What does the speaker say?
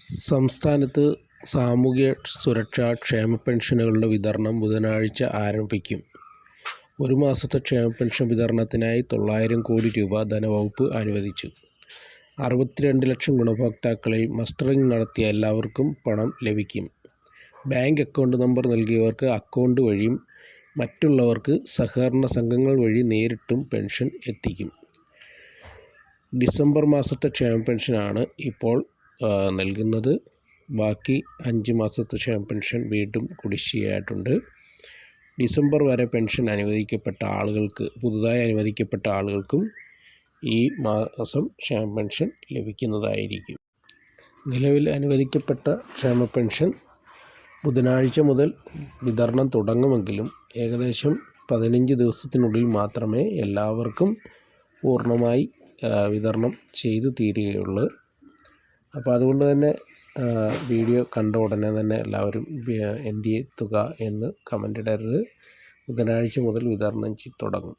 സംസ്ഥാനത്ത് സാമൂഹ്യ സുരക്ഷാ ക്ഷേമ പെൻഷനുകളുടെ വിതരണം ബുധനാഴ്ച ആരംഭിക്കും. ഒരു മാസത്തെ ക്ഷേമ പെൻഷൻ വിതരണത്തിനായി തൊള്ളായിരം കോടി രൂപ ധനവകുപ്പ് അനുവദിച്ചു. അറുപത്തിരണ്ട് ലക്ഷം ഗുണഭോക്താക്കളിൽ മസ്റ്ററിംഗ് നടത്തിയ എല്ലാവർക്കും പണം ലഭിക്കും. ബാങ്ക് അക്കൗണ്ട് നമ്പർ നൽകിയവർക്ക് അക്കൗണ്ട് വഴിയും മറ്റുള്ളവർക്ക് സഹകരണ സംഘങ്ങൾ വഴി നേരിട്ടും പെൻഷൻ എത്തിക്കും. ഡിസംബർ മാസത്തെ ക്ഷേമ പെൻഷനാണ് ഇപ്പോൾ നൽകുന്നത്. ബാക്കി അഞ്ച് മാസത്തെ ക്ഷേമ പെൻഷൻ വീണ്ടും കുടിശ്ശികയായിട്ടുണ്ട്. ഡിസംബർ വരെ പെൻഷൻ അനുവദിക്കപ്പെട്ട ആളുകൾക്ക് പുതുതായി അനുവദിക്കപ്പെട്ട ആളുകൾക്കും ഈ മാസം ക്ഷേമ പെൻഷൻ ലഭിക്കുന്നതായിരിക്കും. നിലവിൽ അനുവദിക്കപ്പെട്ട ക്ഷേമ പെൻഷൻ ബുധനാഴ്ച മുതൽ വിതരണം തുടങ്ങുമെങ്കിലും ഏകദേശം പതിനഞ്ച് ദിവസത്തിനുള്ളിൽ മാത്രമേ എല്ലാവർക്കും പൂർണമായി വിതരണം ചെയ്തു തീരുകയുള്ളൂ. അപ്പോൾ അതുകൊണ്ട് തന്നെ വീഡിയോ കണ്ട ഉടനെ തന്നെ എല്ലാവരും എന്തിയെ തുക എന്ന് കമന്റ് ഇടരുത്. ബുധനാഴ്ച മുതൽ വിതരണം തുടങ്ങും.